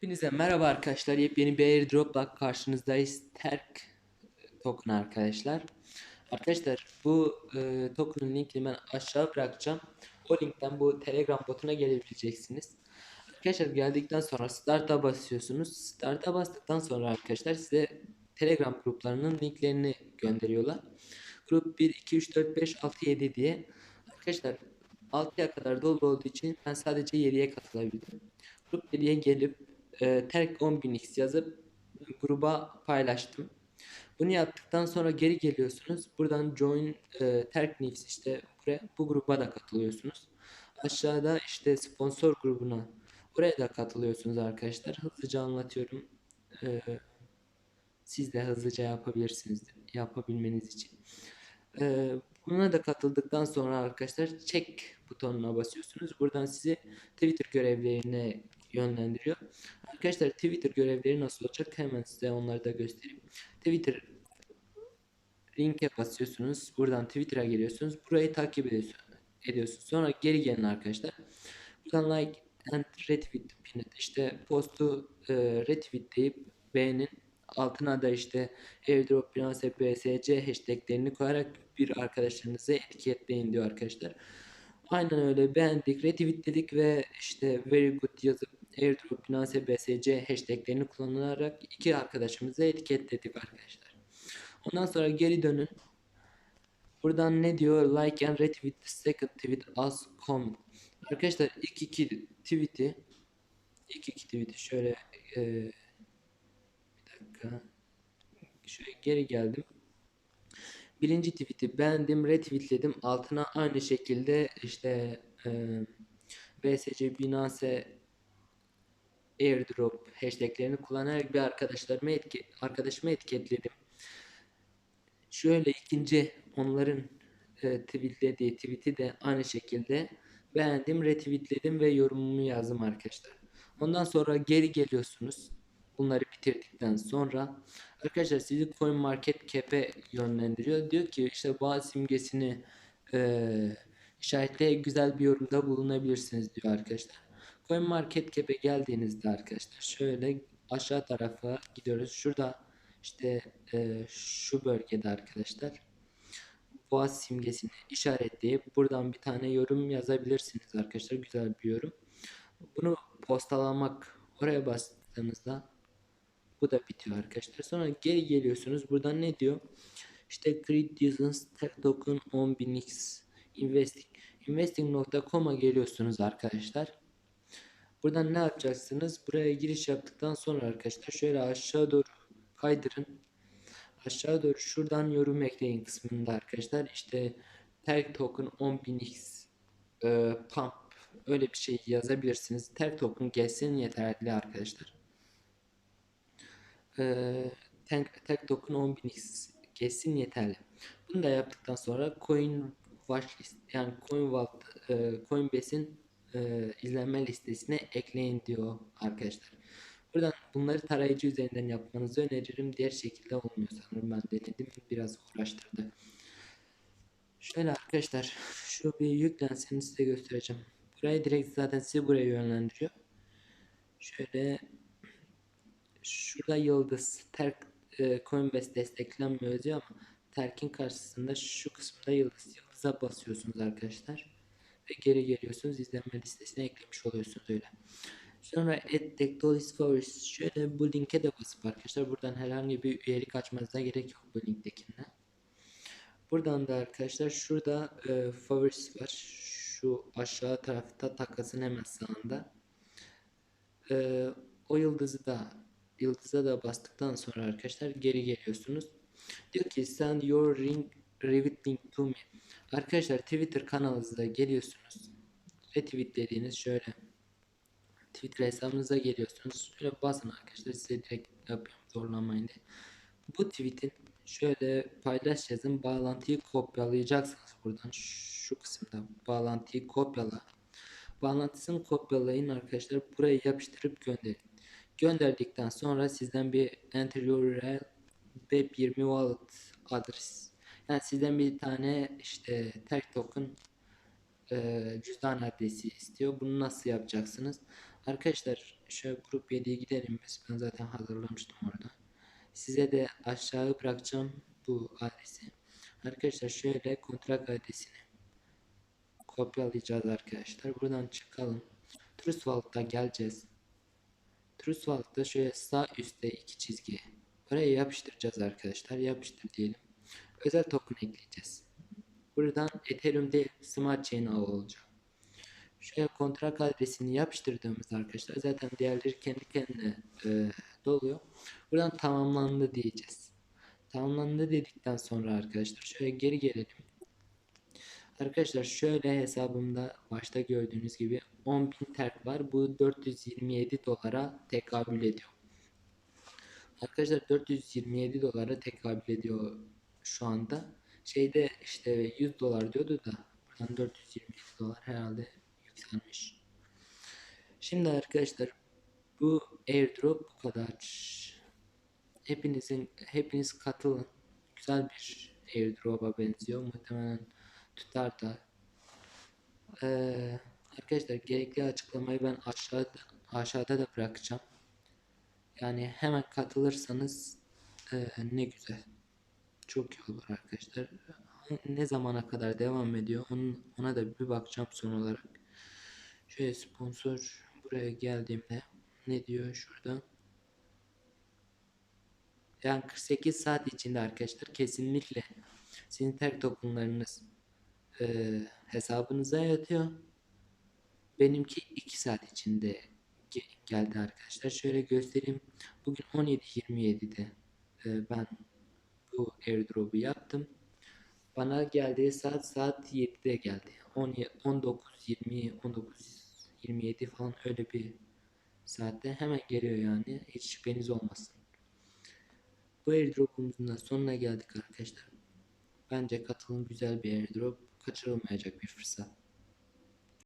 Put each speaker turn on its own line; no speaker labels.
Hepinize merhaba arkadaşlar. Yepyeni bir airdrop'la karşınızdayız. Terk token arkadaşlar. Arkadaşlar bu e, token'ın linkini ben aşağı bırakacağım. O linkten bu Telegram botuna gelebileceksiniz. Arkadaşlar geldikten sonra start'a basıyorsunuz. Start'a bastıktan sonra arkadaşlar size Telegram gruplarının linklerini gönderiyorlar. Grup 1, 2, 3, 4, 5, 6, 7 diye. Arkadaşlar 6'ya kadar dolu olduğu için ben sadece 7'ye katılabildim. Grup 7'ye gelip e, terk 10.000x yazıp gruba paylaştım. Bunu yaptıktan sonra geri geliyorsunuz. Buradan join e, terk news işte buraya bu gruba da katılıyorsunuz. Aşağıda işte sponsor grubuna buraya da katılıyorsunuz arkadaşlar. Hızlıca anlatıyorum. E, siz de hızlıca yapabilirsiniz yapabilmeniz için. E, buna da katıldıktan sonra arkadaşlar check butonuna basıyorsunuz. Buradan sizi Twitter görevlerine yönlendiriyor. Arkadaşlar Twitter görevleri nasıl olacak? Hemen size onları da göstereyim. Twitter linke basıyorsunuz. Buradan Twitter'a geliyorsunuz. Burayı takip ediyorsunuz. Sonra geri gelin arkadaşlar. Buradan like and retweet işte postu e, retweetleyip beğenin. Altına da işte airdrop, finance, bsc hashtaglerini koyarak bir arkadaşlarınızı etiketleyin diyor arkadaşlar. Aynen öyle beğendik, retweetledik ve işte very good yazıp airdrop, finance, bsc hashtaglerini kullanarak iki arkadaşımızı etiketledik arkadaşlar. Ondan sonra geri dönün. Buradan ne diyor? Like and retweet the second tweet as comment. Arkadaşlar ilk iki tweet'i ilk iki tweet'i şöyle e, bir dakika şöyle geri geldim. Birinci tweet'i beğendim, retweetledim. Altına aynı şekilde işte e, BSC Binance airdrop hashtaglerini kullanarak bir arkadaşlarıma etki, arkadaşıma etiketledim. Şöyle ikinci onların e, tweetlediği tweet'i de aynı şekilde beğendim, retweetledim ve yorumumu yazdım arkadaşlar. Ondan sonra geri geliyorsunuz. Bunları bitirdikten sonra arkadaşlar sizi Coin Market Cap'e yönlendiriyor. Diyor ki işte bazı simgesini e, işaretle güzel bir yorumda bulunabilirsiniz diyor arkadaşlar. Coin Market Cap'e geldiğinizde arkadaşlar şöyle aşağı tarafa gidiyoruz. Şurada işte e, şu bölgede arkadaşlar boğaz simgesini işaretleyip buradan bir tane yorum yazabilirsiniz arkadaşlar. Güzel bir yorum. Bunu postalamak oraya bastığınızda bu da bitiyor arkadaşlar. Sonra geri geliyorsunuz. Buradan ne diyor? İşte Creed Distance Tech Token 10.000x Investing. Investing.com'a geliyorsunuz arkadaşlar. Buradan ne yapacaksınız? Buraya giriş yaptıktan sonra arkadaşlar şöyle aşağı doğru kaydırın. Aşağı doğru şuradan yorum ekleyin kısmında arkadaşlar. İşte Terk Token 10.000x e, Pump öyle bir şey yazabilirsiniz. Terk Token gelsin yeterli arkadaşlar. E, Terk Token 10.000x gelsin yeterli. Bunu da yaptıktan sonra Coin Watchlist yani Coin Vault, e, Coinbase'in e, izlenme listesine ekleyin diyor arkadaşlar. Buradan bunları tarayıcı üzerinden yapmanızı öneririm. Diğer şekilde olmuyor sanırım. Ben denedim. Biraz uğraştırdı. Şöyle arkadaşlar. Şu bir yüklensin size göstereceğim. Burayı direkt zaten size buraya yönlendiriyor. Şöyle şurada yıldız. Terk e, Coinbase desteklenmiyor diyor ama terkin karşısında şu kısımda yıldız. Yıldıza basıyorsunuz arkadaşlar ve geri geliyorsunuz izlenme listesine eklemiş oluyorsunuz öyle. Sonra add Tectolis Forest şöyle bu linke de basıp arkadaşlar buradan herhangi bir üyelik açmanıza gerek yok bu linktekinde. Buradan da arkadaşlar şurada e, favorites var. Şu aşağı tarafta takasın hemen sağında. E, o yıldızı da yıldıza da bastıktan sonra arkadaşlar geri geliyorsunuz. Diyor ki send your ring retweeting to me. Arkadaşlar Twitter kanalınıza geliyorsunuz. Retweetlediğiniz şöyle Twitter hesabınıza geliyorsunuz. Şöyle basın arkadaşlar size direkt yapıyorum zorlamayın diye. Bu tweet'in şöyle paylaş yazın bağlantıyı kopyalayacaksınız buradan şu kısımda bağlantıyı kopyala. Bağlantısını kopyalayın arkadaşlar buraya yapıştırıp gönderin. Gönderdikten sonra sizden bir enter URL web20 wallet adres yani sizden bir tane işte tag token e, cüzdan adresi istiyor. Bunu nasıl yapacaksınız? Arkadaşlar şöyle grup 7'ye gidelim. Ben zaten hazırlamıştım orada. Size de aşağı bırakacağım bu adresi. Arkadaşlar şöyle kontrak adresini kopyalayacağız arkadaşlar. Buradan çıkalım. Trustwald'a geleceğiz. Trustwald'da şöyle sağ üstte iki çizgi. Oraya yapıştıracağız arkadaşlar. Yapıştır diyelim. Özel token ekleyeceğiz. Buradan Ethereum değil Smart Chain ağı olacak. Şöyle kontrak adresini yapıştırdığımızda arkadaşlar zaten diğerleri kendi kendine e, doluyor. Buradan tamamlandı diyeceğiz. Tamamlandı dedikten sonra arkadaşlar şöyle geri gelelim. Arkadaşlar şöyle hesabımda başta gördüğünüz gibi 10.000 terk var. Bu 427 dolara tekabül ediyor. Arkadaşlar 427 dolara tekabül ediyor şu anda. Şeyde işte 100 dolar diyordu da buradan 427 dolar herhalde yükselmiş. Şimdi arkadaşlar bu airdrop bu kadar. Hepinizin hepiniz katılın. Güzel bir airdrop'a benziyor. Muhtemelen tutar da. Ee, arkadaşlar gerekli açıklamayı ben aşağıda aşağıda da bırakacağım. Yani hemen katılırsanız e, ne güzel. Çok iyi olur arkadaşlar. Ne zamana kadar devam ediyor onun, ona da bir bakacağım son olarak. Şöyle sponsor buraya geldiğimde ne diyor şurada? Yani 48 saat içinde arkadaşlar kesinlikle sizin tek tokenlarınız e, hesabınıza yatıyor. Benimki 2 saat içinde ge- geldi arkadaşlar. Şöyle göstereyim. Bugün 17.27'de e, ben bu airdrop'u yaptım. Bana geldiği saat saat 7'de geldi. 19 20 19 27 falan öyle bir saatte hemen geliyor yani. Hiç şüpheniz olmasın. Bu airdrop'umuzun da sonuna geldik arkadaşlar. Bence katılım güzel bir airdrop. Kaçırılmayacak bir fırsat.